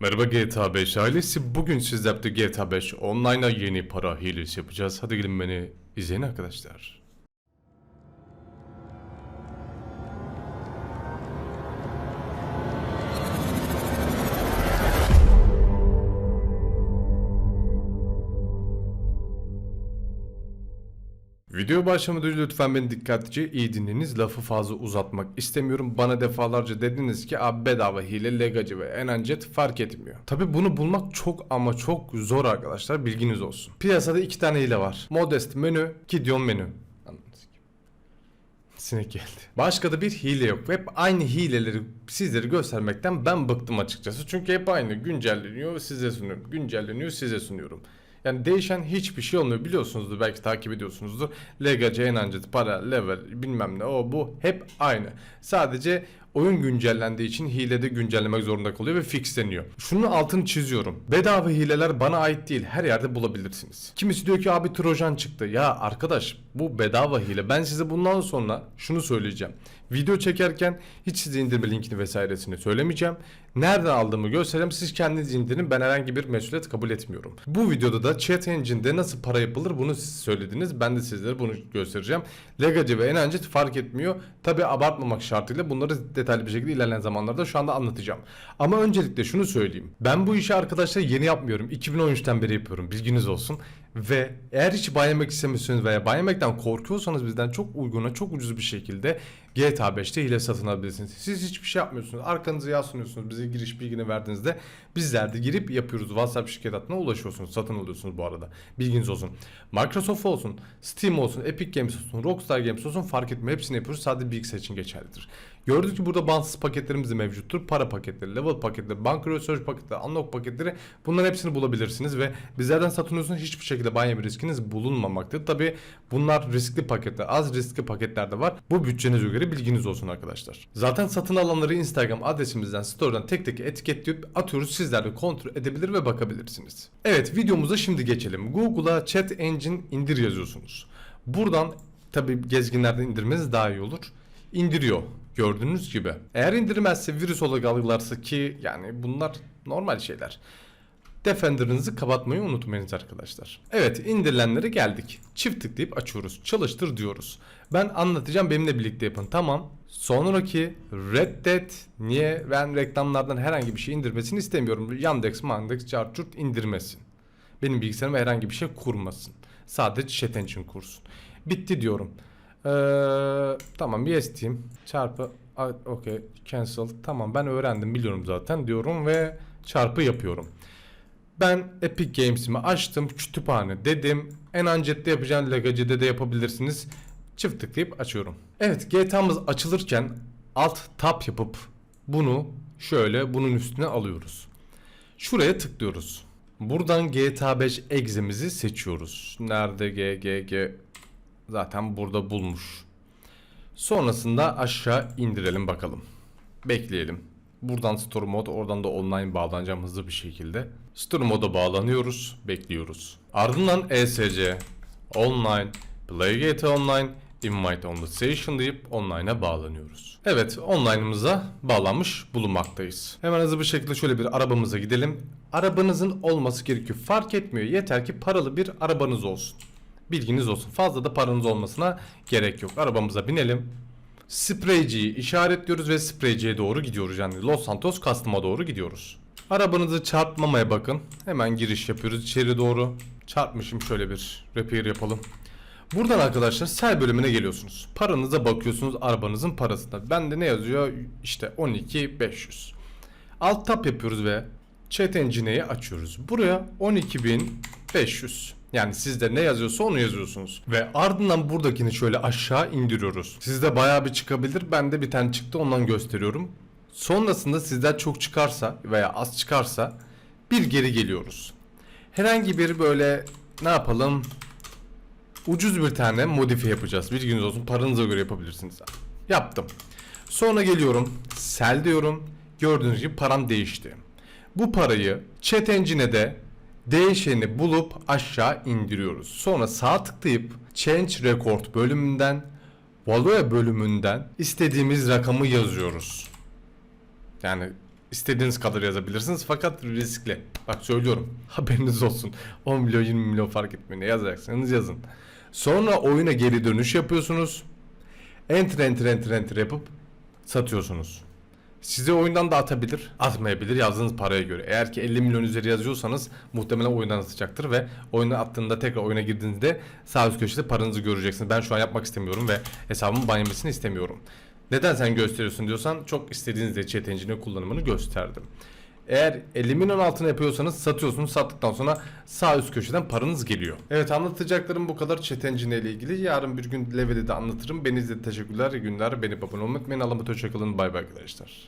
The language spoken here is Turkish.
Merhaba GTA 5 ailesi. Bugün sizlerle GTA 5 online'a yeni para hilesi yapacağız. Hadi gelin beni izleyin arkadaşlar. Video başlamadan önce lütfen beni dikkatlice iyi dinleyiniz. Lafı fazla uzatmak istemiyorum. Bana defalarca dediniz ki abi bedava hile, legacı ve enancet fark etmiyor. Tabi bunu bulmak çok ama çok zor arkadaşlar bilginiz olsun. Piyasada iki tane hile var. Modest menü, Gideon menü. Sinek geldi. Başka da bir hile yok. Hep aynı hileleri sizlere göstermekten ben bıktım açıkçası. Çünkü hep aynı. Güncelleniyor size sunuyorum. Güncelleniyor size sunuyorum. Yani değişen hiçbir şey olmuyor biliyorsunuzdur belki takip ediyorsunuzdur. Legacy, Enancet, para, level bilmem ne o bu hep aynı. Sadece oyun güncellendiği için hilede güncellemek zorunda kalıyor ve fixleniyor. Şunun altını çiziyorum. Bedava hileler bana ait değil. Her yerde bulabilirsiniz. Kimisi diyor ki abi Trojan çıktı. Ya arkadaş bu bedava hile. Ben size bundan sonra şunu söyleyeceğim. Video çekerken hiç size indirme linkini vesairesini söylemeyeceğim. Nereden aldığımı göstereceğim. Siz kendiniz indirin. Ben herhangi bir mesuliyet kabul etmiyorum. Bu videoda da chat engine'de nasıl para yapılır bunu siz söylediniz. Ben de sizlere bunu göstereceğim. Legacy ve Enancet fark etmiyor. Tabi abartmamak şartıyla bunları detaylı bir şekilde ilerleyen zamanlarda şu anda anlatacağım. Ama öncelikle şunu söyleyeyim. Ben bu işi arkadaşlar yeni yapmıyorum. 2013'ten beri yapıyorum. Bilginiz olsun. Ve eğer hiç ban yemek istemiyorsanız veya yemekten korkuyorsanız bizden çok uyguna, çok ucuz bir şekilde GTA 5'te hile satın alabilirsiniz. Siz hiçbir şey yapmıyorsunuz. Arkanızı yaslanıyorsunuz. Bize giriş bilgini verdiğinizde bizler de girip yapıyoruz. WhatsApp şirket hattına ulaşıyorsunuz. Satın alıyorsunuz bu arada. Bilginiz olsun. Microsoft olsun, Steam olsun, Epic Games olsun, Rockstar Games olsun fark etmiyor. Hepsini yapıyoruz. Sadece bilgisayar için geçerlidir. Gördük ki burada bağımsız paketlerimiz de mevcuttur. Para paketleri, level paketleri, banka research paketleri, unlock paketleri bunların hepsini bulabilirsiniz ve bizlerden satın alıyorsunuz hiçbir şekilde ban yeme riskiniz bulunmamaktadır. Tabi bunlar riskli paketler, az riskli paketler de var. Bu bütçenize göre bilginiz olsun arkadaşlar. Zaten satın alanları Instagram adresimizden, store'dan tek tek etiketleyip atıyoruz. Sizler de kontrol edebilir ve bakabilirsiniz. Evet videomuza şimdi geçelim. Google'a Chat Engine indir yazıyorsunuz. Buradan tabi gezginlerden indirmeniz daha iyi olur. İndiriyor gördüğünüz gibi. Eğer indirmezse virüs olarak algılarsa ki yani bunlar normal şeyler. Defender'ınızı kapatmayı unutmayınız arkadaşlar. Evet indirilenlere geldik. Çift tıklayıp açıyoruz. Çalıştır diyoruz. Ben anlatacağım benimle birlikte yapın. Tamam. Sonraki reddet. Niye? Ben reklamlardan herhangi bir şey indirmesini istemiyorum. Yandex, Mandex, Charturt indirmesin. Benim bilgisayarıma herhangi bir şey kurmasın. Sadece chat engine kursun. Bitti diyorum. Ee, tamam yes diyeyim. Çarpı okey cancel. Tamam ben öğrendim biliyorum zaten diyorum ve çarpı yapıyorum. Ben Epic Games'imi açtım. Kütüphane dedim. Enancet'te yapacağım Legacy'de de yapabilirsiniz. Çift tıklayıp açıyorum. Evet GTA'mız açılırken alt tab yapıp bunu şöyle bunun üstüne alıyoruz. Şuraya tıklıyoruz. Buradan GTA 5 egzemizi seçiyoruz. Nerede GGG zaten burada bulmuş. Sonrasında aşağı indirelim bakalım. Bekleyelim. Buradan Store Mode oradan da online bağlanacağım hızlı bir şekilde. Store Mode'a bağlanıyoruz. Bekliyoruz. Ardından ESC, Online, Play GTA Online, Invite on the Station deyip online'a bağlanıyoruz. Evet online'ımıza bağlanmış bulunmaktayız. Hemen hızlı bir şekilde şöyle bir arabamıza gidelim. Arabanızın olması gerekiyor. Fark etmiyor. Yeter ki paralı bir arabanız olsun. Bilginiz olsun. Fazla da paranız olmasına gerek yok. Arabamıza binelim. Sprayciyi işaretliyoruz ve sprayciye doğru gidiyoruz. Yani Los Santos Custom'a doğru gidiyoruz. Arabanızı çarpmamaya bakın. Hemen giriş yapıyoruz içeri doğru. Çarpmışım şöyle bir repair yapalım. Buradan arkadaşlar sel bölümüne geliyorsunuz. Paranıza bakıyorsunuz arabanızın parasına. Bende ne yazıyor? İşte 12500. Alt tab yapıyoruz ve chat engine'i açıyoruz. Buraya 12500. Yani sizde ne yazıyorsa onu yazıyorsunuz. Ve ardından buradakini şöyle aşağı indiriyoruz. Sizde bayağı bir çıkabilir. Bende bir tane çıktı ondan gösteriyorum. Sonrasında sizden çok çıkarsa veya az çıkarsa bir geri geliyoruz. Herhangi bir böyle ne yapalım ucuz bir tane modifiye yapacağız. Bilginiz olsun paranıza göre yapabilirsiniz. Yaptım. Sonra geliyorum. Sell diyorum. Gördüğünüz gibi param değişti. Bu parayı chat engine'e de değişeni bulup aşağı indiriyoruz. Sonra sağ tıklayıp change record bölümünden value bölümünden istediğimiz rakamı yazıyoruz. Yani İstediğiniz kadar yazabilirsiniz fakat riskli. Bak söylüyorum. Haberiniz olsun. 10 milyon 20 milyon fark etmiyor. Ne yazacaksanız yazın. Sonra oyuna geri dönüş yapıyorsunuz. Enter enter enter enter yapıp satıyorsunuz. Size oyundan da atabilir, atmayabilir yazdığınız paraya göre. Eğer ki 50 milyon üzeri yazıyorsanız muhtemelen oyundan atacaktır ve oyuna attığında tekrar oyuna girdiğinizde sağ üst köşede paranızı göreceksiniz. Ben şu an yapmak istemiyorum ve hesabımın ban yemesini istemiyorum. Neden sen gösteriyorsun diyorsan çok istediğinizde chat engine kullanımını gösterdim. Eğer 50 milyon altına yapıyorsanız satıyorsunuz. Sattıktan sonra sağ üst köşeden paranız geliyor. Evet anlatacaklarım bu kadar chat engine ile ilgili. Yarın bir gün Level'i de anlatırım. Beni izlediğiniz teşekkürler. Günler. Beni abone olmayı unutmayın. Allah'a emanet hoşçakalın. Bay bay arkadaşlar.